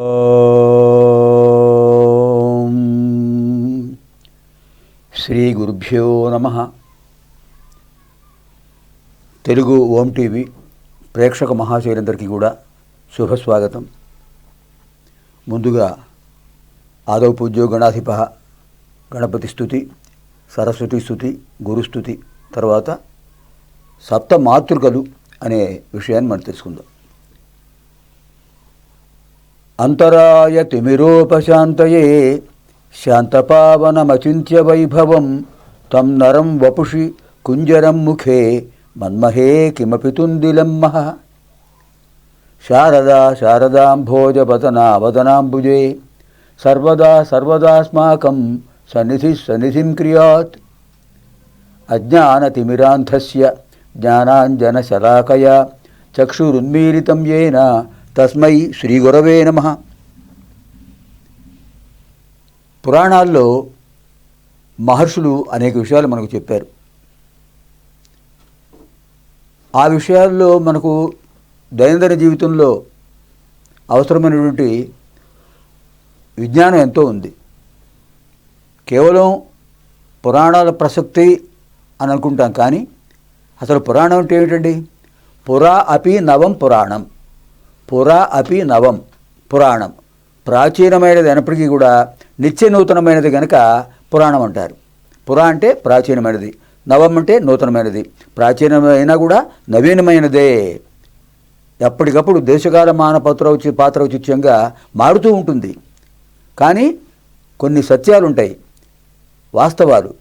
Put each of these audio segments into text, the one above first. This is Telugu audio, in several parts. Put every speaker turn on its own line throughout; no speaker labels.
ఓం. శ్రీ గురుభ్యో నమ. తెలుగు ఓం టీవీ ప్రేక్షక మహాశైలందరికీ కూడా శుభస్వాగతం. ముందుగా ఆదౌ పూజ్యో గణాధిప గణపతి స్థుతి సరస్వతి స్థుతి గురుస్థుతి తర్వాత సప్త మాతృకలు అనే విషయాన్ని మనం తెలుసుకుందాం. అంతరాయ తిమిరోపశాంతయే శాంతపావనమచింత్య వైభవం తం నరం వపుషి కుంజరం ముఖే మన్మహే కిమపి తుందిలం మహ. శారదా శారదాంభోజపతనావదనాంబుజే సర్వదా సర్వదాస్మాకం సన్నిధి సన్నిధిం క్రియాత్. అజ్ఞానతిమిరాంధస్య జ్ఞానాంజనశలాకయా చక్షురున్మీలితం येन తస్మై శ్రీగురవే నమ. పురాణాల్లో మహర్షులు అనేక విషయాలు మనకు చెప్పారు. ఆ విషయాల్లో మనకు దైనందిన జీవితంలో అవసరమైనటువంటి విజ్ఞానం ఎంతో ఉంది. కేవలం పురాణాల ప్రసక్తి అని అనుకుంటాం కానీ అసలు పురాణం అంటే ఏమిటండి? పురా అపి నవం పురాణం. పురా అపి నవం పురాణం. ప్రాచీనమైనది అయినప్పటికీ కూడా నిత్య నూతనమైనది కనుక పురాణం అంటారు. పురా అంటే ప్రాచీనమైనది నవం అంటే నూతనమైనది. ప్రాచీనమైనా కూడా నవీనమైనదే. ఎప్పటికప్పుడు దేశకాల మాన పాత్ర పాత్రౌచిత్యంగా మారుతూ ఉంటుంది. కానీ కొన్ని సత్యాలు ఉంటాయి వాస్తవాలు.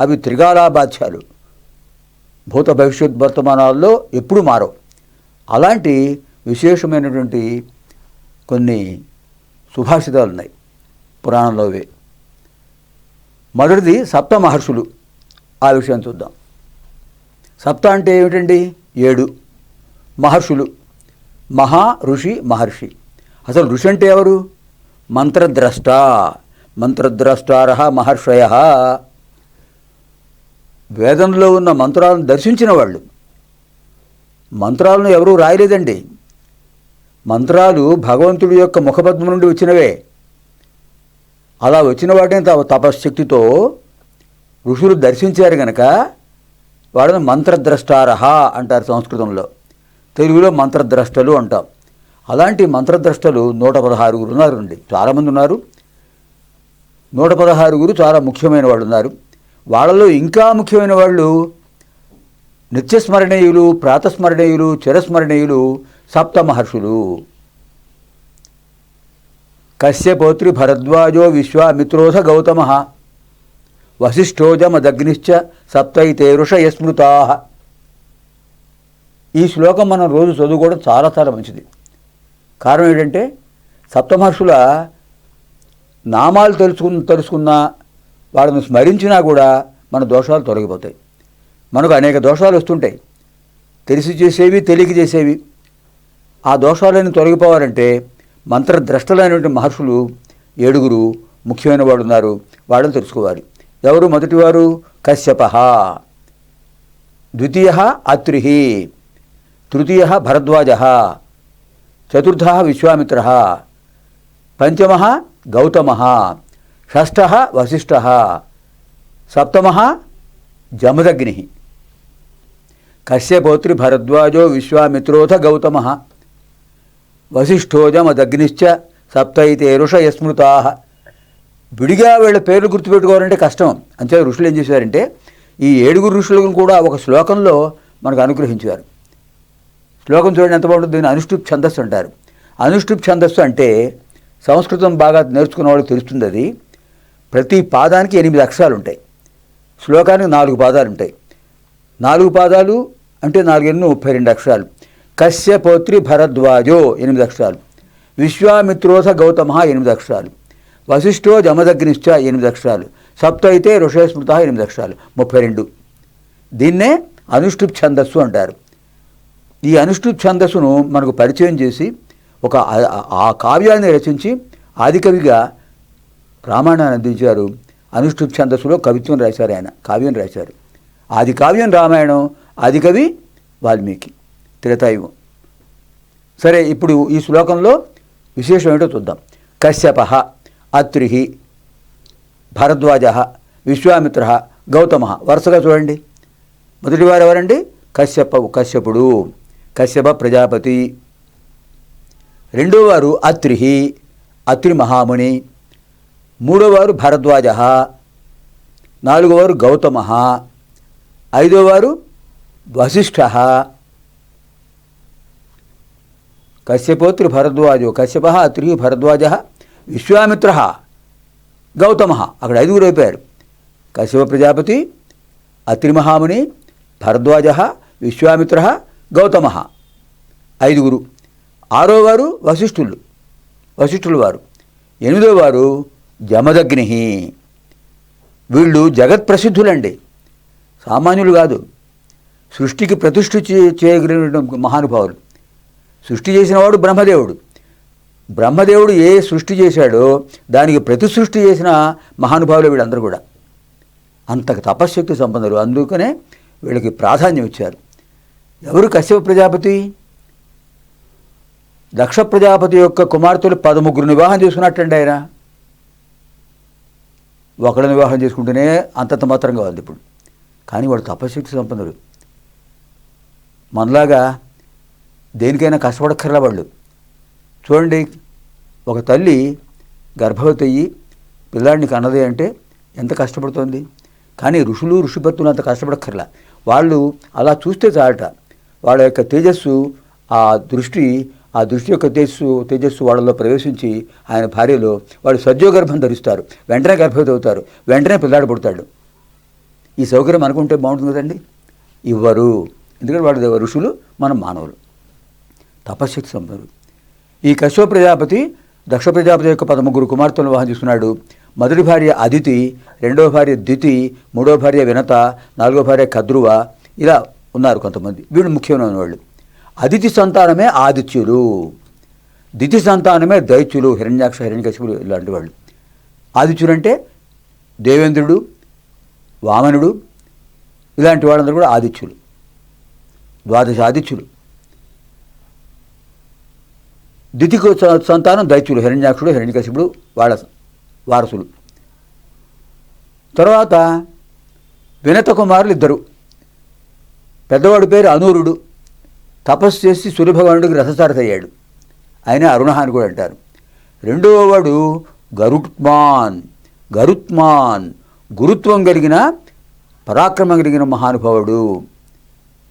అవి త్రిగాలాబాధ్యాలు భూత భవిష్యత్ వర్తమానాల్లో ఎప్పుడు మారవు. అలాంటి విశేషమైనటువంటి కొన్ని సుభాషితాలు ఉన్నాయి పురాణంలోవే మొదటిది సప్త మహర్షులు. ఆ విషయం చూద్దాం. సప్త అంటే ఏమిటండి? ఏడు మహర్షులు. మహా ఋషి మహర్షి. అసలు ఋషి అంటే ఎవరు? మంత్రద్రష్ట. మంత్రద్రష్టార మహర్షయ. వేదంలో ఉన్న మంత్రాలను దర్శించిన వాళ్ళు. మంత్రాలను ఎవరూ రాయలేదండి. మంత్రాలు భగవంతుడి యొక్క ముఖపద్మం నుండి వచ్చినవే. అలా వచ్చిన వాటిని తమ తపశక్తితో ఋషులు దర్శించారు గనక వాడిని మంత్రద్రష్టారహ అంటారు సంస్కృతంలో. తెలుగులో మంత్రద్రష్టలు అంటాం. అలాంటి మంత్రద్రష్టలు నూట పదహారుగురు ఉన్నారండి. చాలామంది ఉన్నారు. నూట పదహారుగురు చాలా ముఖ్యమైన వాళ్ళు ఉన్నారు. వాళ్ళలో ఇంకా ముఖ్యమైన వాళ్ళు నిత్యస్మరణీయులు ప్రాతస్మరణీయులు చిరస్మరణీయులు సప్త మహర్షులు. కశ్యపోత్రి భరద్వాజో విశ్వామిత్రోధ గౌతమ. వశిష్ఠోజమదగ్నిశ్చ సప్తైతే ఋషయ స్మృతా ఈ శ్లోకం మనం రోజు చదువుకోవడం చాలా చాలా మంచిది. కారణం ఏంటంటే సప్తమహర్షుల నామాలు తెలుసుకున్న తెలుసుకున్నా వాళ్ళని స్మరించినా కూడా మన దోషాలు తొలగిపోతాయి. మనకు అనేక దోషాలు వస్తుంటాయి. తెలిసి చేసేవి తెలియక చేసేవి. ఆ దోషాలన్నీ తొలగిపోవాలంటే మంత్రద్రష్టలైనటువంటి మహర్షులు ఏడుగురు ముఖ్యమైన వాడు ఉన్నారు. వాళ్ళని తెలుసుకోవాలి. ఎవరు మొదటివారు? కశ్యప. ద్వితీయ అత్రి తృతీయ భరద్వాజ. చతుర్థ విశ్వామిత్ర. పంచమ గౌతమ. షష్ఠ వశిష్ఠ. సప్తమ జమదగ్ని. కశ్యపోత్రి భరద్వాజో విశ్వామిత్రోథ గౌతమ. వశిష్ఠోజమదగ్నిశ్చ సప్తైతే ఋష యస్మృతా విడిగా వీళ్ళ పేర్లు గుర్తుపెట్టుకోవాలంటే కష్టం. అంతే ఋషులు ఏం చేశారంటే ఈ ఏడుగురు ఋషులను కూడా ఒక శ్లోకంలో మనకు అనుగ్రహించారు. శ్లోకం చూడండి ఎంత బాగుంటుంది. దీన్ని అనుష్ఠుప్ ఛందస్సు అంటారు. అనుష్ఠుప్ ఛందస్సు అంటే సంస్కృతం బాగా నేర్చుకున్న వాళ్ళకి తెలుస్తుంది అది ప్రతి పాదానికి ఎనిమిది అక్షరాలు ఉంటాయి శ్లోకానికి నాలుగు పాదాలు ఉంటాయి నాలుగు పాదాలు అంటే నాలుగు ఎన్నో ముప్పై రెండు అక్షరాలు. కశ్యపోత్రి భరద్వాజో ఎనిమిది అక్షరాలు. విశ్వామిత్రోథ గౌతమ ఎనిమిది అక్షరాలు. వశిష్ఠో జమదగ్నిశ్చ ఎనిమిది అక్షరాలు. సప్త అయితే ఋషయస్మృత ఎనిమిది అక్షరాలు. ముప్పై రెండు. దీన్నే అనుష్ఠుప్ ఛందస్సు అంటారు. ఈ అనుష్ఠుప్ ఛందస్సును మనకు పరిచయం చేసి ఒక ఆ- ఆ కావ్యాన్ని రచించి ఆదికవిగా రామాయణాన్ని అందించారు. అనుష్ఠుప్ ఛందస్సులో కవిత్వం రాశారు ఆయన కావ్యం రాశారు. ఆది కావ్యం రామాయణం ఆదికవి వాల్మీకి. త్రేతాయుగం సరే ఇప్పుడు ఈ శ్లోకంలో విశేషం ఏంటో చూద్దాం. కశ్యప అత్రి భరద్వాజ విశ్వామిత్ర గౌతమ. వరుసగా చూడండి. మొదటివారు ఎవరండి? కశ్యప కశ్యపుడు. కశ్యప ప్రజాపతి. రెండోవారు అత్రి అత్రి మహాముని. మూడోవారు భరద్వాజ. నాలుగోవారు గౌతమ. ఐదోవారు వశిష్ఠ. కశ్యపోత్రి భరద్వాజో కశ్యప అత్రి భరద్వాజ విశ్వామిత్ర గౌతమ అక్కడ ఐదుగురు అయిపోయారు. కశ్యప ప్రజాపతి అత్రి మహాముని భరద్వాజ విశ్వామిత్ర గౌతమ. ఐదుగురు. ఆరో వారు వశిష్ఠులు వశిష్ఠులు వారు. ఎనిమిదో వారు జమదగ్ని వీళ్ళు జగత్ ప్రసిద్ధులండి. సామాన్యులు కాదు. సృష్టికి ప్రతిష్ఠ చేయగలిగిన మహానుభావులు. సృష్టి చేసినవాడు బ్రహ్మదేవుడు. బ్రహ్మదేవుడు ఏ సృష్టి చేశాడో దానికి ప్రతి సృష్టి చేసిన మహానుభావులు వీళ్ళందరూ కూడా. అంతకు తపశ్శక్తి సంపన్నులు. అందుకనే వీళ్ళకి ప్రాధాన్యం ఇచ్చారు ఎవరు కశ్యప ప్రజాపతి? దక్ష ప్రజాపతి యొక్క కుమార్తెలు పదముగ్గురు వివాహం చేసుకున్నట్టండి ఆయన. ఒకళ్ళని వివాహం చేసుకుంటేనే అంతంత మాత్రంగా ఉంది ఇప్పుడు. కానీ వాడు తపశక్తి సంపన్నుడు. మనలాగా దేనికైనా కష్టపడక్కర్ల వాళ్ళు. చూడండి ఒక తల్లి గర్భవతి అయ్యి పిల్లాడిని కన్నది అంటే ఎంత కష్టపడుతోంది. కానీ ఋషులు ఋషిపత్తులు అంత కష్టపడక్కర్లా. వాళ్ళు అలా చూస్తే చాలట. వాళ్ళ యొక్క తేజస్సు ఆ దృష్టి ఆ దృష్టి యొక్క తేజస్సు తేజస్సు వాళ్ళలో ప్రవేశించి ఆయన భార్యలో వాళ్ళు సద్యోగర్భం ధరిస్తారు. వెంటనే గర్భవతి అవుతారు. వెంటనే పిల్లాడు పుడతాడు. ఈ సౌకర్యం అనుకుంటే బాగుంటుంది కదండి. ఇవ్వరు. ఎందుకంటే వాళ్ళు ఋషులు మనం మానవులు. తపశక్తి సంపన్నులు ఈ కశ్యప ప్రజాపతి దక్ష ప్రజాపతి యొక్క పదముగ్గురు కుమార్తెలను వివాహం చేసుకున్నాడు మొదటి భార్య అదితి రెండవ భార్య దితి మూడో భార్య వినత నాలుగో భార్య కద్రువ ఇలా ఉన్నారు కొంతమంది. వీళ్ళు ముఖ్యమైన వాళ్ళు అదితి సంతానమే ఆదిత్యులు. దితి సంతానమే దైత్యులు హిరణ్యాక్ష హిరణ్యకశిపులు ఇలాంటి వాళ్ళు. ఆదిత్యులు అంటే దేవేంద్రుడు వామనుడు ఇలాంటి వాళ్ళందరూ కూడా ఆదిత్యులు. ద్వాదశ ఆదిత్యులు ద్వితీయ స- సంతానం దైత్యులు హిరణ్యాక్షుడు హిరణ్యకశిపుడు వాళ్ళ వారసులు. తర్వాత వినత కుమారులు ఇద్దరు. పెద్దవాడి పేరు అనూరుడు. తపస్సు చేసి సూర్యభగవానుడికి రథసారథి అయ్యాడు ఆయన అరుణ అని కూడా అంటారు. రెండవ వాడు గరుత్మాన్ గరుత్మాన్. గురుత్వం కలిగిన పరాక్రమం కలిగిన మహానుభావుడు.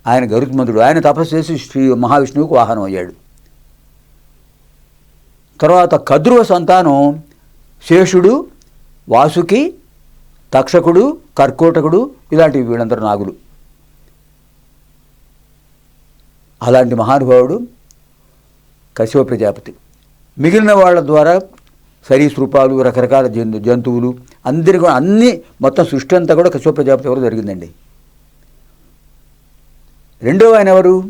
ఆయన గరుత్మంతుడు. ఆయన తపస్సు చేసి శ్రీ మహావిష్ణువుకు వాహనం అయ్యాడు. తర్వాత కద్రువ సంతానం శేషుడు వాసుకి తక్షకుడు కర్కోటకుడు ఇలాంటి వీళ్ళందరూ నాగులు. అలాంటి మహానుభావుడు కశ్యప ప్రజాపతి. మిగిలిన వాళ్ళ ద్వారా సరీసృపాలు రకరకాల జంతు జంతువులు అందరి కూడా అన్ని మొత్తం సృష్టి అంతా కూడా కశ్యప ప్రజాపతి ఎవరు జరిగిందండి. రెండవ ఆయన ఎవరు?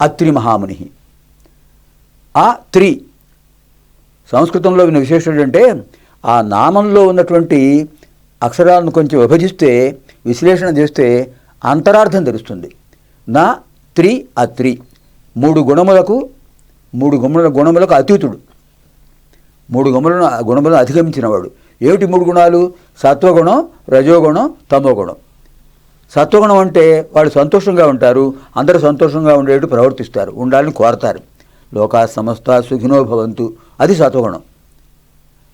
అత్రి మహాముని ఆ త్రి సంస్కృతంలో విన్న విశేషం ఏంటంటే ఆ నామంలో ఉన్నటువంటి అక్షరాలను కొంచెం విభజిస్తే విశ్లేషణ చేస్తే అంతరార్థం తెలుస్తుంది. నా త్రి అత్రి. మూడు గుణములకు మూడు గుణముల గుణములకు అతీతుడు. మూడు గుణములను గుణములను అధిగమించినవాడు. ఏమిటి మూడు గుణాలు? సత్వగుణం రజోగుణం తమోగుణం. సత్వగుణం అంటే వాళ్ళు సంతోషంగా ఉంటారు అందరూ సంతోషంగా ఉండేట్టు ప్రవర్తిస్తారు ఉండాలని కోరతారు. లోకా సమస్త సుఖినో భవంతు. అది సత్వగుణం.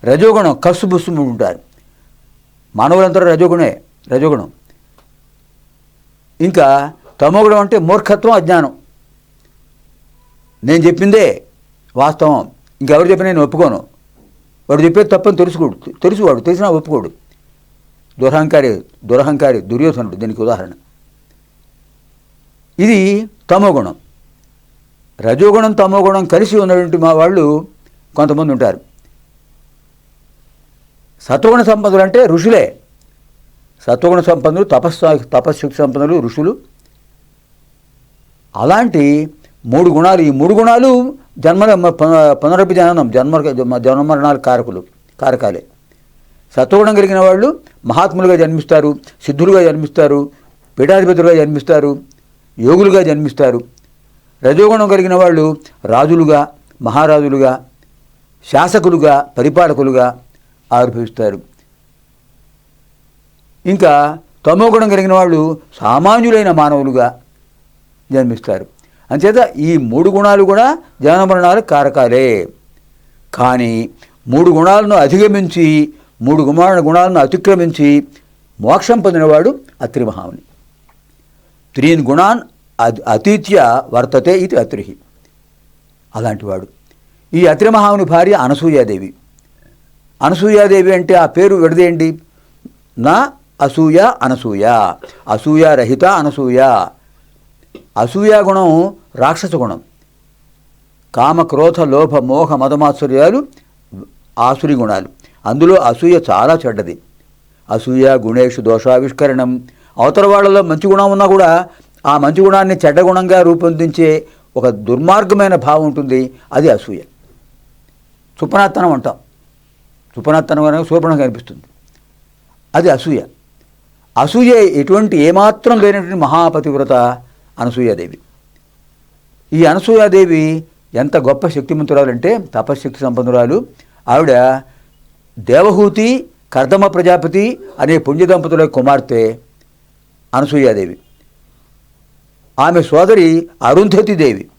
రజోగుణం కస్సు బుస్సు ఉంటారు. మానవులందరూ రజోగుణే రజోగుణం. ఇంకా తమోగుణం అంటే మూర్ఖత్వం అజ్ఞానం. నేను చెప్పిందే వాస్తవం. ఇంకెవరు చెప్పినా నేను ఒప్పుకోను. వాడు చెప్పేది తప్పని తెలుసుకోడు. తెలుసువాడు తెలిసినా ఒప్పుకోడు. దురహంకారి దురహంకారి దుర్యోధనుడు దీనికి ఉదాహరణ. ఇది తమోగుణం. రజోగుణం తమోగుణం కలిసి ఉన్నటువంటి మా వాళ్ళు కొంతమంది ఉంటారు. సత్వగుణ సంపన్నులు అంటే ఋషులే. సత్వగుణ సంపన్నులు తపస్సు తపశ్శక్తి సంపన్నులు ఋషులు. అలాంటి మూడు గుణాలు ఈ మూడు గుణాలు జన్మ పునరపి జననం జన్మ జన్మరణాల కారకులు కారకాలే. సత్వగుణం కలిగిన వాళ్ళు మహాత్ములుగా జన్మిస్తారు సిద్ధులుగా జన్మిస్తారు పీఠాధిపతులుగా జన్మిస్తారు యోగులుగా జన్మిస్తారు. రజోగుణం కలిగిన వాళ్ళు రాజులుగా మహారాజులుగా శాసకులుగా పరిపాలకులుగా ఆవిర్భవిస్తారు. ఇంకా తమోగుణం కలిగిన వాళ్ళు సామాన్యులైన మానవులుగా జన్మిస్తారు. అంచేత ఈ మూడు గుణాలు కూడా జనమరణాలు కారకాలే. కానీ మూడు గుణాలను అధిగమించి మూడు గుణ గుణాలను అతిక్రమించి మోక్షం పొందినవాడు అత్రి మహాముని త్రీన్ గుణాన్ అతీత్య వర్తతే ఇది అత్రిహి. అలాంటివాడు ఈ అత్రిమహాముని భార్య అనసూయాదేవి. అనసూయాదేవి అంటే ఆ పేరు విడదేయండి నా అసూయ అనసూయ అసూయ రహిత అనసూయ. అసూయ గుణం రాక్షస గుణం. కామ క్రోధ లోభ మోహ మదమాత్సర్యాలు ఆసురి గుణాలు. అందులో అసూయ చాలా చెడ్డది. అసూయ గుణేషు దోషావిష్కరణం. అవతల వాళ్ళలో మంచి గుణం ఉన్నా కూడా ఆ మంచి గుణాన్ని చెడ్డ గుణంగా రూపొందించే ఒక దుర్మార్గమైన భావం ఉంటుంది. అది అసూయ. సుపనాత్తనం అంటాం. సుపనాత్తనం అనేది శూర్పణం కనిపిస్తుంది. అది అసూయ. అసూయ ఎటువంటి ఏమాత్రం లేనటువంటి మహాపతివ్రత అనసూయాదేవి ఈ అనసూయాదేవి ఎంత గొప్ప శక్తిమంతురాలంటే తపశ్శక్తి సంపన్నురాలు. ఆవిడ దేవహూతి కర్దమ ప్రజాపతి అనే పుణ్య దంపతుల కుమార్తె అనసూయాదేవి ఆమె సోదరి అరుంధతి దేవి.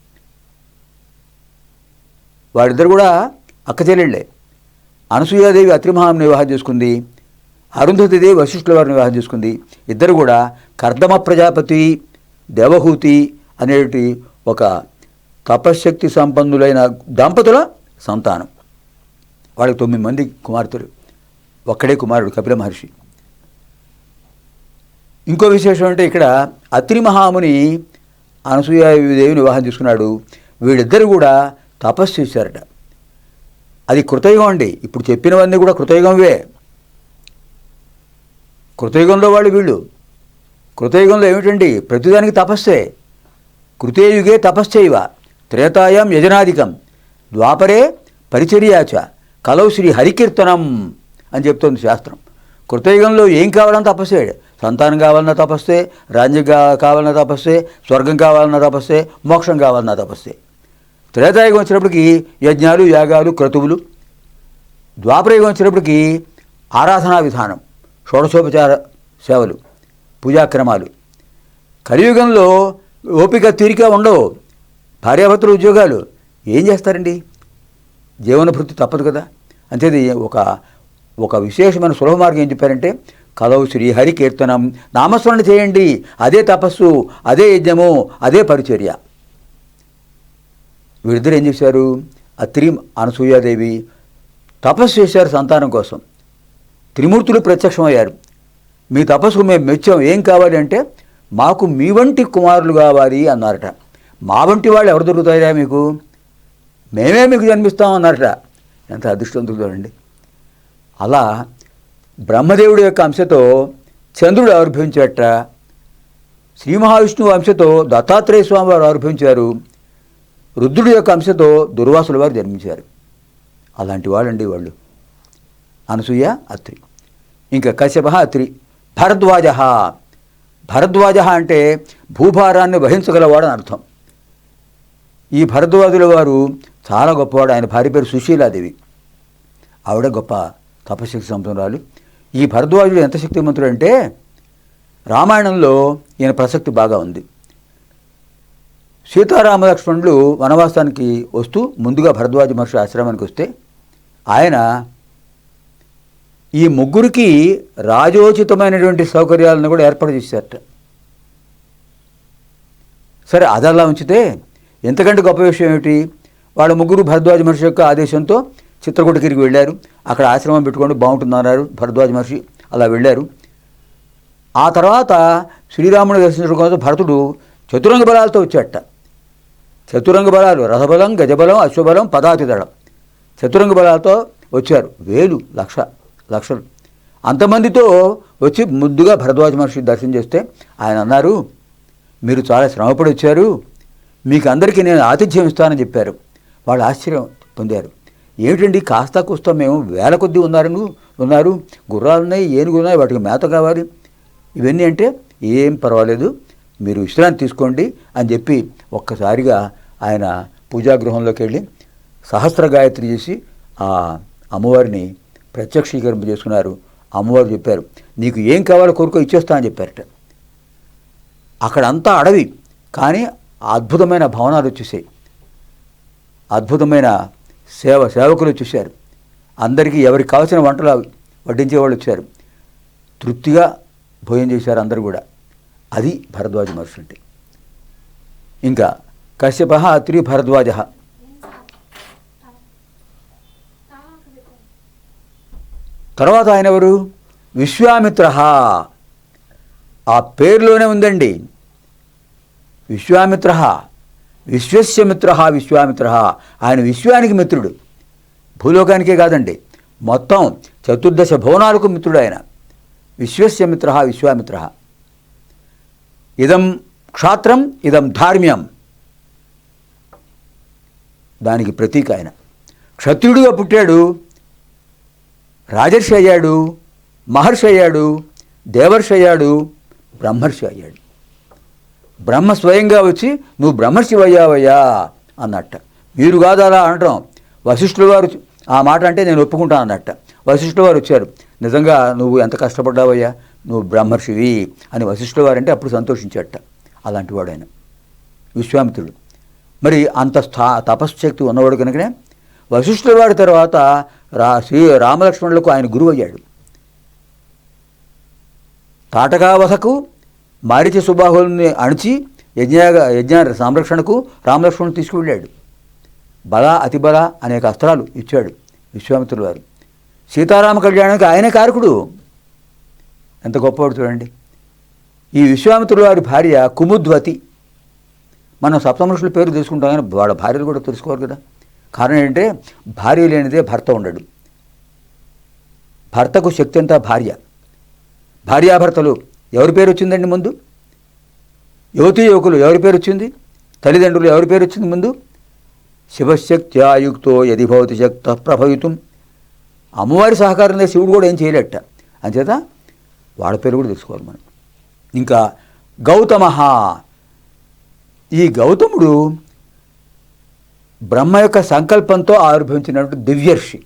వారిద్దరు కూడా అక్క చెల్లెళ్ళే అనసూయాదేవి అత్రిమహాంని వివాహం చేసుకుంది. అరుంధతిదేవి వశిష్ఠుల వారిని వివాహం చేసుకుంది. ఇద్దరు కూడా కర్దమ ప్రజాపతి దేవహూతి అనేటి ఒక తపశ్శక్తి సంపన్నులైన దంపతుల సంతానం. వాళ్ళకి తొమ్మిది మంది కుమార్తెలు. ఒక్కడే కుమారుడు కపిల మహర్షి. ఇంకో విశేషం అంటే ఇక్కడ అత్రి మహాముని అనసూయాదేవిని వివాహం చేసుకున్నాడు. వీళ్ళిద్దరు కూడా తపస్సు చేశారట. అది కృతయుగం అండి. ఇప్పుడు చెప్పినవన్నీ కూడా కృతయుగంవే. కృతయుగంలో వాళ్ళు వీళ్ళు. కృతయుగంలో ఏమిటండి? ప్రతిదానికి తపస్సే. కృతయుగే తపశ్చైవ. త్రేతాయం యజనాధికం. ద్వాపరే పరిచర్యాచ కలవు శ్రీ హరికీర్తనం అని చెప్తోంది శాస్త్రం. కృతయుగంలో ఏం కావాలన్నా తపస్సే. సంతానం కావాలన్నా తపస్సే. రాజ్యం కావాలన్నా తపస్సే. స్వర్గం కావాలన్నా తపస్సే. మోక్షం కావాలన్నా తపస్సే. త్రేతాయుగం వచ్చినప్పటికి యజ్ఞాలు యాగాలు క్రతువులు. ద్వాపరయుగం వచ్చినప్పటికి ఆరాధనా విధానం షోడశోపచార సేవలు పూజాక్రమాలు. కలియుగంలో ఓపిక తీరిక ఉండవు. భార్యాభర్తలు ఉద్యోగాలు ఏం చేస్తారండి? జీవన భృతి తప్పదు కదా. అంతేది ఒక ఒక విశేషమైన సులభ మార్గం ఏం చెప్పారంటే కలవు శ్రీహరి కీర్తనం నామస్మరణ చేయండి. అదే తపస్సు అదే యజ్ఞము అదే పరిచర్య. వీరిద్దరు ఏం చేశారు? అత్రి అనసూయాదేవి తపస్సు చేశారు సంతానం కోసం. త్రిమూర్తులు ప్రత్యక్షమయ్యారు. మీ తపస్సుకు మేము మెచ్చాం. ఏం కావాలి అంటే మాకు మీ వంటి కుమారులు కావాలి అన్నారట. మా వంటి వాళ్ళు ఎవరు దొరుకుతారా మీకు? మేమే మీకు జన్మిస్తాం అన్నారట. ఎంత అదృష్టవంతులు చూడండి. అలా బ్రహ్మదేవుడి యొక్క అంశతో చంద్రుడు ఆవిర్భవించాట శ్రీ మహావిష్ణువు అంశతో దత్తాత్రేయ స్వామి వారు ఆవిర్భవించారు. రుద్రుడి యొక్క అంశతో దుర్వాసుల వారు జన్మించారు. అలాంటి వాళ్ళండి వాళ్ళు. అనసూయ అత్రి. ఇంకా కశ్యప అత్రి. భరద్వాజ. భరద్వాజ అంటే భూభారాన్ని వహించగలవాడని అర్థం. ఈ భరద్వాజుల వారు చాలా గొప్పవాడు. ఆయన భార్య పేరు సుశీలాదేవి. ఆవిడ గొప్ప తపశక్తి సంపన్నురాలు. ఈ భరద్వాజుడు ఎంత శక్తివంతుడు అంటే రామాయణంలో ఈయన ప్రసక్తి బాగా ఉంది. సీతారామ లక్ష్మణులు వనవాసానికి వస్తూ ముందుగా భరద్వాజ మహర్షి ఆశ్రమానికి వస్తే ఆయన ఈ ముగ్గురికి రాజోచితమైనటువంటి సౌకర్యాలను కూడా ఏర్పాటు చేశారట. సరే అదల్లా ఉంచితే ఎంతకంటే గొప్ప విషయం ఏమిటి? వాళ్ళ ముగ్గురు భరద్వాజ మహర్షి యొక్క ఆదేశంతో చిత్రకూటగిరికి వెళ్ళారు. అక్కడ ఆశ్రమం పెట్టుకోండి బాగుంటుందన్నారు భరద్వాజ మహర్షి. అలా వెళ్ళారు. ఆ తర్వాత శ్రీరాముని దర్శించడం కోసం భరతుడు చతురంగ బలాలతో వచ్చాట చతురంగ బలాలు రథబలం గజబలం అశ్వబలం పదాతిదళం. చతురంగ బలాలతో వచ్చారు. వేలు లక్ష లక్షలు. అంతమందితో వచ్చి ముద్దుగా భరద్వాజ మహర్షి దర్శనం చేస్తే ఆయన అన్నారు మీరు చాలా శ్రమపడి వచ్చారు. మీకు అందరికీ నేను ఆతిథ్యం ఇస్తానని చెప్పారు. వాళ్ళు ఆశ్చర్యం పొందారు. ఏమిటండి కాస్త కుస్తా మేము వేల కొద్దీ ఉన్నారు ఉన్నారు. గుర్రాలు ఉన్నాయి ఏనుగులు ఉన్నాయి వాటికి మేత కావాలి. ఇవన్నీ అంటే ఏం పర్వాలేదు. మీరు విశ్రాంతి తీసుకోండి అని చెప్పి ఒక్కసారిగా ఆయన పూజాగృహంలోకి వెళ్ళి సహస్ర గాయత్రి చేసి ఆ అమ్మవారిని ప్రత్యక్షీకరింప చేసుకున్నారు అమ్మవారు చెప్పారు నీకు ఏం కావాలో కోరుకో ఇచ్చేస్తా అని చెప్పారట. అక్కడంతా అడవి కానీ అద్భుతమైన భవనాలు వచ్చేసాయి. అద్భుతమైన సేవ సేవకులు వచ్చేసారు. అందరికీ ఎవరికి కావాల్సిన వంటలు వడ్డించే వాళ్ళు వచ్చారు. తృప్తిగా భోజనం చేశారు అందరూ కూడా. అది భరద్వాజ మహర్షి అంటే ఇంకా కశ్యప అత్రి భరద్వాజ. తర్వాత ఆయన ఎవరు? విశ్వామిత్ర. ఆ పేరులోనే ఉందండి. విశ్వామిత్ర. విశ్వస్య మిత్ర విశ్వామిత్ర. ఆయన విశ్వానికి మిత్రుడు. భూలోకానికే కాదండి. మొత్తం చతుర్దశ భవనాలకు మిత్రుడు ఆయన. విశ్వస్య మిత్ర విశ్వామిత్ర. ఇదం క్షాత్రం ఇదం ధార్మ్యం. దానికి ప్రతీక ఆయన. క్షత్రియుడిగా పుట్టాడు రాజర్షి అయ్యాడు మహర్షి అయ్యాడు దేవర్షి అయ్యాడు బ్రహ్మర్షి అయ్యాడు. బ్రహ్మ స్వయంగా వచ్చి నువ్వు బ్రహ్మర్షి అయ్యావయ్యా అన్నట్ట. మీరు కాదు అలా అనటం వశిష్ఠుల వారు ఆ మాట అంటే నేను ఒప్పుకుంటాను అన్నట్ట. వశిష్ఠుల వారు వచ్చారు. నిజంగా నువ్వు ఎంత కష్టపడ్డావయ్యా? నువ్వు బ్రహ్మర్షివి అని వశిష్ఠుల వారంటే అంటే అప్పుడు సంతోషించట అలాంటి వాడు ఆయన విశ్వామిత్రుడు. మరి అంత స్థా తపశ్శక్తి ఉన్నవాడు కనుకనే వశిష్ఠుల వారి తర్వాత రా శ్రీ రామలక్ష్మణులకు ఆయన గురువు అయ్యాడు తాటకావసకు మారిచి సుబాహుల్ని అణిచి యజ్ఞ యజ్ఞ సంరక్షణకు రామలక్ష్మణుడు తీసుకువెళ్ళాడు. బల అతిబల అనేక అస్త్రాలు ఇచ్చాడు విశ్వామిత్రుల వారు సీతారామ కళ్యాణానికి ఆయనే కారకుడు. ఎంత గొప్పవాడు చూడండి. ఈ విశ్వామిత్రుడు వారి భార్య కుముద్వతి. మనం సప్తమనుషుల పేరు తెలుసుకుంటాం కానీ వాళ్ళ భార్యలు కూడా తెలుసుకోరు కదా. కారణం ఏంటంటే భార్య లేనిదే భర్త ఉండడు. భర్తకు శక్తి అంతా భార్య. భార్యాభర్తలు ఎవరి పేరు వచ్చిందండి ముందు? యువతి యువకులు ఎవరి పేరు వచ్చింది? తల్లిదండ్రులు ఎవరి పేరు వచ్చింది ముందు? శివశక్త్యాయుక్తో యది భవతి శక్త ప్రభవితం. అమ్మవారి సహకారంలో శివుడు కూడా ఏం చేయలేట. అంచేత వాడి పేరు కూడా తెలుసుకోవాలి మనం. ఇంకా గౌతమ. ఈ గౌతముడు బ్రహ్మ యొక్క సంకల్పంతో ఆవిర్భవించినటువంటి దివ్యర్షి.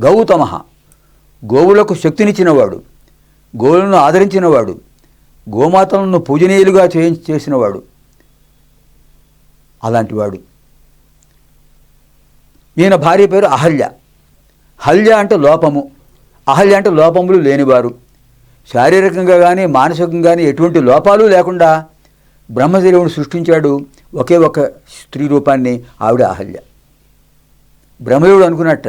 గౌతమ. గోవులకు శక్తినిచ్చినవాడు. గోవులను ఆదరించినవాడు. గోమాతలను పూజనీయులుగా చే చేసినవాడు. అలాంటివాడు. ఈయన భార్య పేరు అహల్య. హల్య అంటే లోపము. అహల్య అంటే లోపములు లేనివారు. శారీరకంగా కానీ మానసికంగా కానీ ఎటువంటి లోపాలు లేకుండా బ్రహ్మదేవుడు సృష్టించాడు ఒకే ఒక స్త్రీ రూపాన్ని ఆవిడ అహల్య. బ్రహ్మదేవుడు అనుకున్నట్ట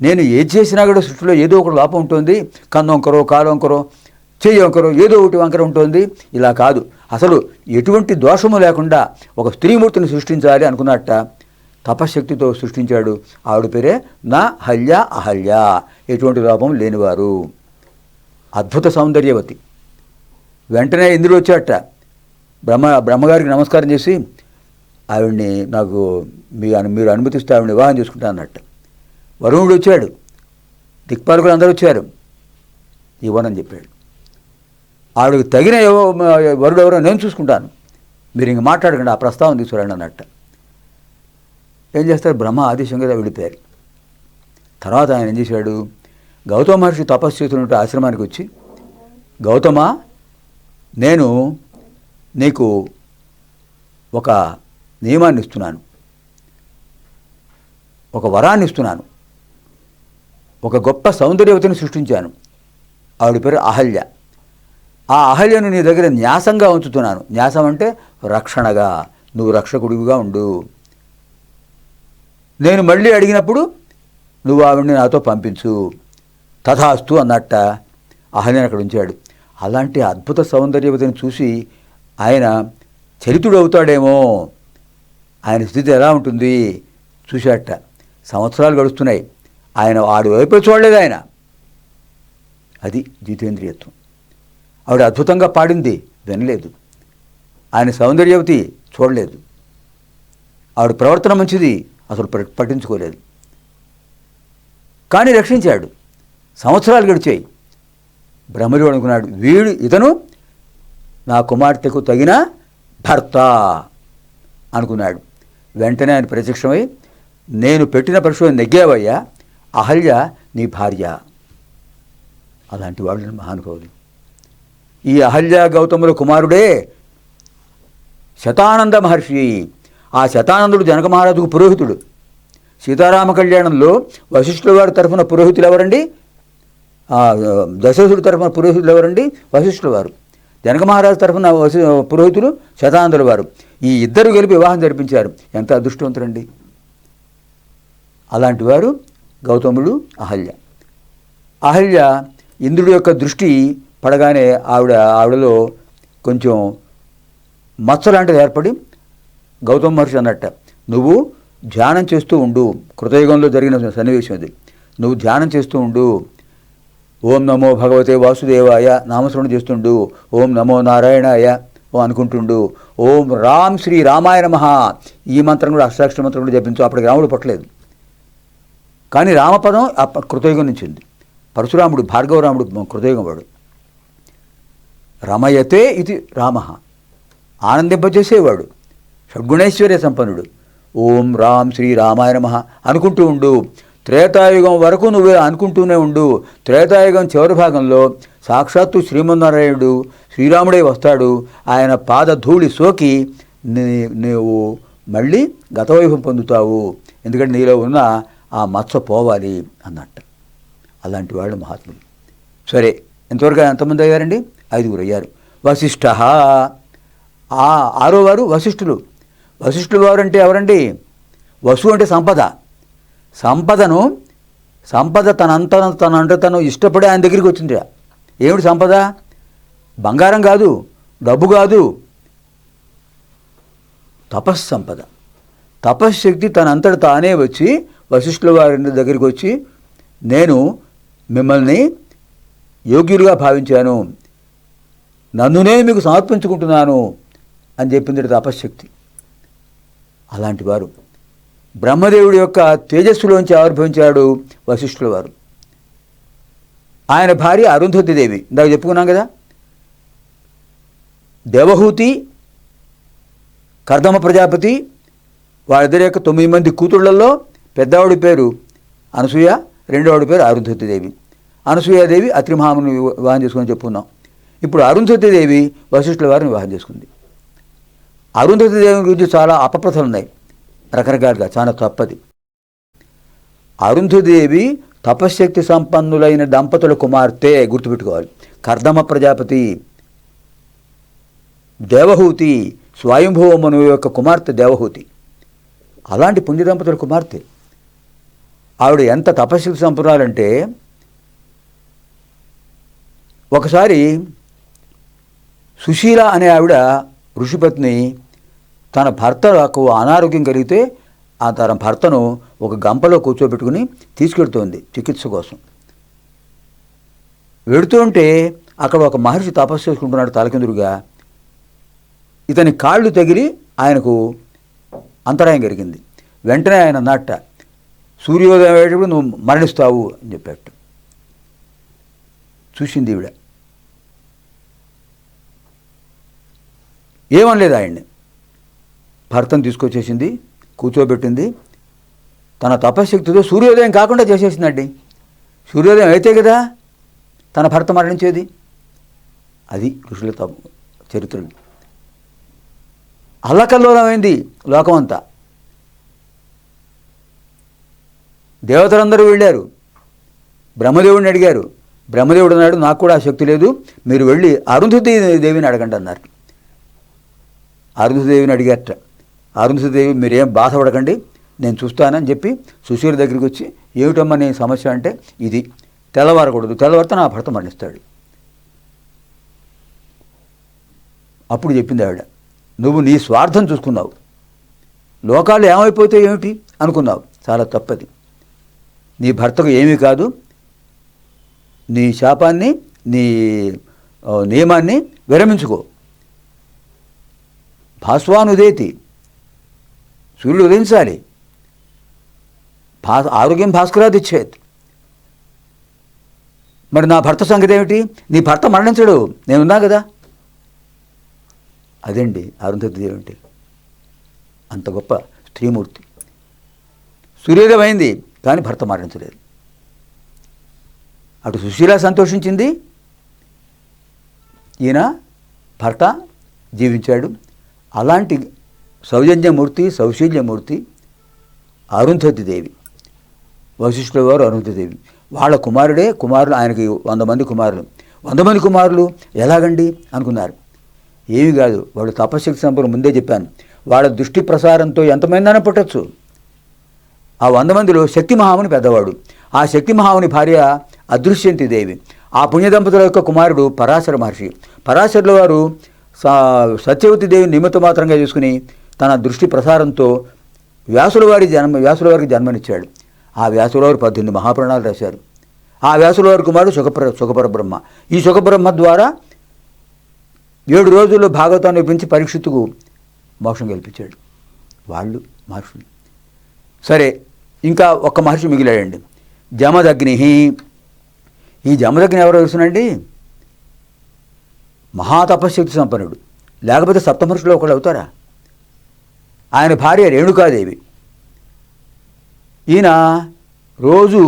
నేను ఏది చేసినా కూడా సృష్టిలో ఏదో ఒక లోపం ఉంటుంది కన్ను వంకరో కాలు వంకరో చెయ్యి వంకరో ఏదో ఒకటి వంకర ఉంటుంది ఇలా కాదు. అసలు ఎటువంటి దోషము లేకుండా ఒక స్త్రీమూర్తిని సృష్టించాలి అనుకున్నట్ట తపశక్తితో సృష్టించాడు. ఆవిడ పేరే నా హల్య అహల్య. ఎటువంటి లోపం లేనివారు. అద్భుత సౌందర్యవతి. వెంటనే ఇంద్రుడు వచ్చాట బ్రహ్మ బ్రహ్మగారికి నమస్కారం చేసి ఆవిడ్ని నాకు మీ మీరు అనుమతిస్తే ఆవిడని వివాహం చేసుకుంటా అన్నట్టు. వరుణుడు వచ్చాడు. దిక్పాలకులు అందరూ వచ్చారు. ఇవ్వనని చెప్పాడు. ఆవిడకు తగిన వరుడు ఎవరో నేను చూసుకుంటాను. మీరు ఇంక మాట్లాడకండి ఆ ప్రస్తావన తీసుకురండి అన్నట్టు. ఏం చేస్తారు? బ్రహ్మ ఆదేశంగా విడిపోయారు తర్వాత ఆయన ఏం చేశాడు? గౌతమ మహర్షి తపస్సు చేస్తున్నట్టు ఆశ్రమానికి వచ్చి గౌతమ నేను నీకు ఒక నియమాన్ని ఇస్తున్నాను. ఒక వరాన్ని ఇస్తున్నాను. ఒక గొప్ప సౌందర్యవతిని సృష్టించాను. ఆవిడ పేరు అహల్య. ఆ అహల్యను నీ దగ్గర న్యాసంగా ఉంచుతున్నాను. న్యాసం అంటే రక్షణగా. నువ్వు రక్షకుడిగా ఉండు. నేను మళ్ళీ అడిగినప్పుడు నువ్వు ఆవిడ్ని నాతో పంపించు. తథాస్తు అన్నట్ట అహల్యని అక్కడ ఉంచాడు. అలాంటి అద్భుత సౌందర్యవతిని చూసి ఆయన చరితుడు అవుతాడేమో ఆయన స్థితి ఎలా ఉంటుంది? చూశాట సంవత్సరాలు గడుస్తున్నాయి. ఆయన ఆడు వైపు చూడలేదు ఆయన. అది జితేంద్రియత్వం. ఆవిడ అద్భుతంగా పాడింది వినలేదు. ఆయన సౌందర్యవతి చూడలేదు. ఆవిడ ప్రవర్తన మంచిది. అసలు పట్టించుకోలేదు. కానీ రక్షించాడు. సంవత్సరాలు గడిచాయి. బ్రహ్మదేవుడు అనుకున్నాడు వీడు ఇతను నా కుమార్తెకు తగిన భర్త అనుకున్నాడు. వెంటనే ఆయన ప్రత్యక్షమై నేను పెట్టిన పరశువు నెగ్గావయ్యా అహల్య నీ భార్య అలాంటి వాళ్ళు మహానుభావులు ఈ అహల్య గౌతముల కుమారుడే శతానంద మహర్షి ఆ శతానందుడు జనక మహారాజుకు పురోహితుడు. సీతారామ కళ్యాణంలో వశిష్ఠుల వారి తరఫున పురోహితులు ఎవరండి? దశరథుడి తరఫున పురోహితులు ఎవరండి? వశిష్ఠుల వారు. జనక మహారాజు తరఫున వసి పురోహితులు శతానందుల వారు. ఈ ఇద్దరు కలిపి వివాహం జరిపించారు. ఎంత అదృష్టవంతులండి అలాంటి వారు గౌతముడు అహల్య. అహల్య ఇంద్రుడి యొక్క దృష్టి పడగానే ఆవిడ ఆవిడలో కొంచెం మచ్చలాంటిది ఏర్పడి గౌతమ మహర్షి అన్నట్ట నువ్వు ధ్యానం చేస్తూ ఉండు. కృతయుగంలో జరిగిన సన్నివేశం అది. నువ్వు ధ్యానం చేస్తూ ఉండు. ఓం నమో భగవతే వాసుదేవాయ నామస్మరణ చేస్తుండు. ఓం నమో నారాయణాయ ఓ అనుకుంటుండు. ఓం రామ్ శ్రీ రామాయణ మహా ఈ మంత్రం కూడా అష్టాక్షర మంత్రం కూడా జపించు. అప్పటికి రాముడు పట్టలేదు. కానీ రామపదం కృతయుగం నుంచి ఉంది. పరశురాముడు భార్గవరాముడు కృతయుగం వాడు. రమయతే ఇది రామ. ఆనందింపజేసేవాడు. షడ్గుణైశ్వర్య సంపన్నుడు. ఓం రామ్ శ్రీ రామాయ నమః అనుకుంటూ ఉండు. త్రేతాయుగం వరకు నువ్వే అనుకుంటూనే ఉండు. త్రేతాయుగం చివరి భాగంలో సాక్షాత్తు శ్రీమన్నారాయణుడు శ్రీరాముడే వస్తాడు. ఆయన పాదధూళి సోకి నీ- నీవు మళ్ళీ గతవైభవం పొందుతావు. ఎందుకంటే నీలో ఉన్న ఆ మచ్చ పోవాలి అన్నట్టు. అలాంటి వాళ్ళు మహాత్ములు. సరే ఎంతవరకు ఎంతమంది అయ్యారండి? ఐదుగురు అయ్యారు. వశిష్ఠ ఆ ఆరో వారు వశిష్ఠులు. వశిష్ఠుల వారు అంటే ఎవరండి? వసు అంటే సంపద. సంపదను సంపద తనంత తనంటే తను ఇష్టపడి ఆయన దగ్గరికి వచ్చింది ఏమిటి సంపద? బంగారం కాదు డబ్బు కాదు. తపస్సంపద తపశ్శక్తి తనంతట తానే వచ్చి వశిష్ఠుల వారి దగ్గరికి వచ్చి నేను మిమ్మల్ని యోగ్యులుగా భావించాను. నన్ను నేను మీకు సమర్పించుకుంటున్నాను. అని చెప్పింది తపశ్శక్తి అలాంటి వారు. బ్రహ్మదేవుడి యొక్క తేజస్సులోంచి ఆవిర్భవించాడు వశిష్ఠుల వారు. ఆయన భార్య అరుంధతి దేవి. ఇందాక చెప్పుకున్నాం కదా? దేవహూతి కర్దమ ప్రజాపతి వాళ్ళిద్దరి యొక్క తొమ్మిది మంది కూతుళ్ళలో పెద్దవాడి పేరు అనసూయ రెండోవాడి పేరు అరుంధతిదేవి అనసూయాదేవి అత్రిమహాముని వివాహం చేసుకుని చెప్పుకున్నాం. ఇప్పుడు అరుంధతిదేవి వశిష్ఠుల వారిని వివాహం చేసుకుంది. అరుంధతి దేవి గురించి చాలా అపప్రథలు ఉన్నాయి రకరకాలుగా చాలా తప్పది. అరుంధదేవి తపశ్శక్తి సంపన్నులైన దంపతుల కుమార్తె గుర్తుపెట్టుకోవాలి. కర్దమ ప్రజాపతి దేవహూతి స్వయంభూవమను యొక్క కుమార్తె దేవహూతి. అలాంటి పుణ్య దంపతుల కుమార్తె. ఆవిడ ఎంత తపశ్శక్తి సంపన్నురాలంటే ఒకసారి సుశీల అనే ఆవిడ ఋషిపత్ని తన భర్తకు అనారోగ్యం కలిగితే ఆ తన భర్తను ఒక గంపలో కూర్చోబెట్టుకుని తీసుకెడుతోంది చికిత్స కోసం. వెడుతూ ఉంటే అక్కడ ఒక మహర్షి తపస్సు చేసుకుంటున్నాడు తలకిందురుగా. ఇతని కాళ్ళు తగిలి ఆయనకు అంతరాయం కలిగింది. వెంటనే ఆయన అన్నట్ట సూర్యోదయం అయ్యేటప్పుడు నువ్వు మరణిస్తావు అని చెప్పాడు. చూసింది ఈవిడ. ఏమనలేదు ఆయన్ని. భర్తను తీసుకొచ్చేసింది కూర్చోబెట్టింది. తన తపశక్తితో సూర్యోదయం కాకుండా చేసేసిందండి. సూర్యోదయం అయితే కదా తన భర్త మరణించేది. అది ఋషుల తప చరిత్రలు అల్లకల్లోలమైంది లోకమంతా. దేవతలందరూ వెళ్ళారు. బ్రహ్మదేవుడిని అడిగారు. బ్రహ్మదేవుడు అన్నాడు నాకు కూడా ఆ శక్తి లేదు. మీరు వెళ్ళి అరుంధతి దేవిని అడగండి అన్నారు. అరుంధదేవిని అడిగారట. అరుంధదేవి మీరేం బాధపడకండి. నేను చూస్తానని చెప్పి సుశీల దగ్గరికి వచ్చి ఏమిటమ్మా నీ సమస్య అంటే ఇది తెల్లవారకూడదు తెల్లవారితే నా భర్త మరణిస్తాడు. అప్పుడు చెప్పింది ఆవిడ నువ్వు నీ స్వార్థం చూసుకున్నావు. లోకాలు ఏమైపోతే ఏమిటి అనుకున్నావు? చాలా తప్పది. నీ భర్తకు ఏమీ కాదు. నీ శాపాన్ని నీ నియమాన్ని విరమించుకో. భాస్వానుదేతి సూర్యుడు ఉదయించాలి. భా ఆరోగ్యం భాస్కరాది చేత్ మరి నా భర్త సంగతి ఏమిటి? నీ భర్త మరణించడు. నేనున్నా కదా. అదండి అరుంధతి ఏమిటి? అంత గొప్ప స్త్రీమూర్తి. సూర్యోదయం అయింది కానీ భర్త మరణించలేదు. అటు సుశీల సంతోషించింది. ఈయన భర్త జీవించాడు. అలాంటి సౌజన్యమూర్తి సౌశీల్యమూర్తి అరుంధతి దేవి. వశిష్ఠుల వారు అరుంధతిదేవి వాళ్ళ కుమారుడే కుమారులు ఆయనకి వంద మంది కుమారులు. వంద మంది కుమారులు ఎలాగండి? అనుకున్నారు. ఏమి కాదు వాళ్ళు తపశక్తి సంపూర్ణ ముందే చెప్పాను. వాళ్ళ దృష్టి ప్రసారంతో ఎంతమందినైనా పుట్టచ్చు. ఆ వంద మందిలో శక్తి మహాముని పెద్దవాడు. ఆ శక్తి మహాముని భార్య అదృశ్యంతి దేవి. ఆ పుణ్య దంపతుల యొక్క కుమారుడు పరాశర మహర్షి. పరాశరుల వారు స- సత్యవతి దేవిని నిమిత్త మాత్రంగా తన దృష్టి ప్రసారంతో వ్యాసులవారి జన్మ వ్యాసుల వారికి జన్మనిచ్చాడు. ఆ వ్యాసులవారు పద్దెనిమిది మహాపురాణాలు రాశారు. ఆ వ్యాసులవారి కుమారుడు సుఖపర సుఖపర బ్రహ్మ ఈ సుఖబ్రహ్మ ద్వారా ఏడు రోజుల్లో భాగవతాన్ని విపించి పరీక్షిత్తుకు మోక్షం గెలిపించాడు వాళ్ళు మహర్షులు. సరే ఇంకా ఒక్క మహర్షి మిగిలాడండి. జమదగ్ని ఈ జమదగ్ని ఎవరో తెలుసునండి? మహాతపశక్తి సంపన్నుడు. లేకపోతే సప్తమహర్షులు ఒకళ్ళు అవుతారా? ఆయన భార్య రేణుకాదేవి. ఈయన రోజు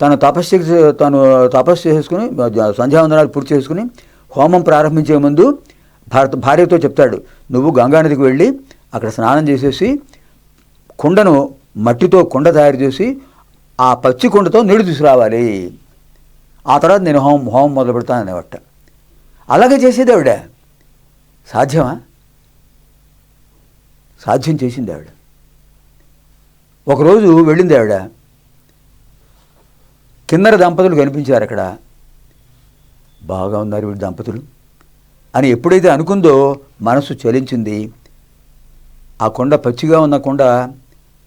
తను తపస్సు తను తపస్సు చేసుకుని సంధ్యావందనాలు పూర్తి చేసుకుని హోమం ప్రారంభించే ముందు భారత భార్యతో చెప్తాడు నువ్వు గంగానదికి వెళ్ళి అక్కడ స్నానం చేసేసి కుండను మట్టితో కుండ తయారు చేసి ఆ పచ్చి కుండతో నీళ్ళు తీసుకురావాలి. ఆ తర్వాత నేను హోమం హోమం మొదలు పెడతాను అనేవట. అలాగే చేసేది ఆవిడ సాధ్యమా? సాధ్యం చేసింది ఆవిడ. ఒకరోజు వెళ్ళింది ఆవిడ. కిన్నర దంపతులు కనిపించారు అక్కడ. బాగా ఉన్నారు వీడి దంపతులు. అని ఎప్పుడైతే అనుకుందో మనసు చలించింది. ఆ కొండ పచ్చిగా ఉన్న కొండ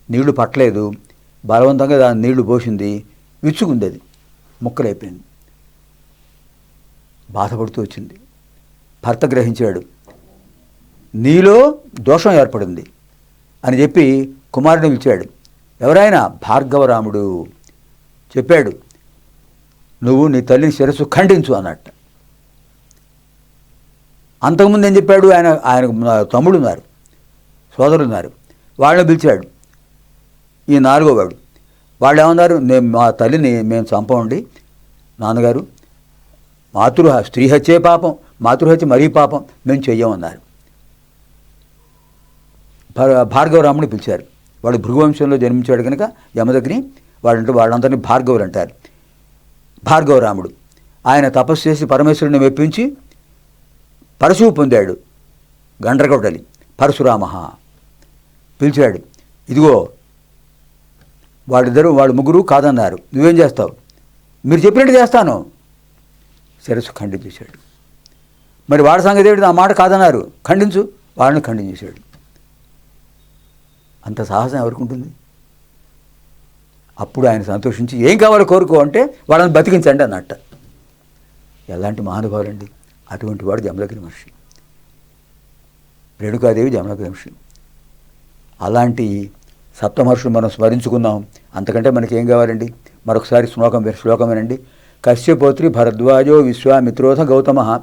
నీళ్ళు పట్టలేదు. బలవంతంగా దాని నీళ్ళు పోసింది. విచ్చుకుంది అది ముక్కలైపోయింది. బాధపడుతూ వచ్చింది. భర్త గ్రహించాడు. నీలో దోషం ఏర్పడింది అని చెప్పి కుమారుడిని పిలిచాడు. ఎవరైనా భార్గవరాముడు చెప్పాడు నువ్వు నీ తల్లిని శిరస్సు ఖండించు అన్నట్టు. అంతకుముందు ఏం చెప్పాడు? ఆయన ఆయన తమ్ముడు ఉన్నారు సోదరులు ఉన్నారు. వాళ్ళని పిలిచాడు. ఈ నాలుగో వాడు వాళ్ళు ఏమన్నారు? నేను మా తల్లిని మేము చంపండి నాన్నగారు. మాతృ స్త్రీ హత్యే పాపం మాతృహత్య మరీ పాపం మేము చెయ్యమన్నారు. భార్గవరాముని పిలిచారు. వాడు భృగువంశంలో జన్మించాడు కనుక యమదగ్ని వాడంటే వాళ్ళందరినీ భార్గవులు అంటారు. భార్గవరాముడు ఆయన తపస్సు చేసి పరమేశ్వరుని మెప్పించి పరశువు పొందాడు గండ్రగొడ్డలి పరశురామ పిలిచాడు ఇదిగో వాళ్ళిద్దరూ వాళ్ళు ముగ్గురు కాదన్నారు. నువ్వేం చేస్తావు? మీరు చెప్పినట్టు చేస్తాను. శిరస్సు ఖండించేశాడు. మరి వాడి సంగతి ఏంటి నా మాట కాదన్నారు. ఖండించు. వాళ్ళని ఖండించేశాడు. అంత సాహసం ఎవరికి ఉంటుంది? అప్పుడు ఆయన సంతోషించి ఏం కావాలో కోరుకో అంటే వాళ్ళని బతికించండి అన్నట్ట. ఎలాంటి మహానుభావులండి? అటువంటి వాడు జమలగిరి మహర్షి. రేణుకాదేవి జమలగిరి మహర్షి. అలాంటి సప్తమహర్షులు మనం స్మరించుకుందాం. అంతకంటే మనకి ఏం కావాలండి? మరొకసారి శ్లోకం శ్లోకం వినండి కశ్యపోత్రి భరద్వాజో విశ్వామిత్రోథ గౌతమ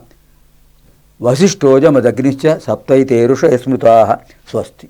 వశిష్ఠోజమదగ్నిశ్చ సప్తైతేరుష స్మృతా స్వస్తి.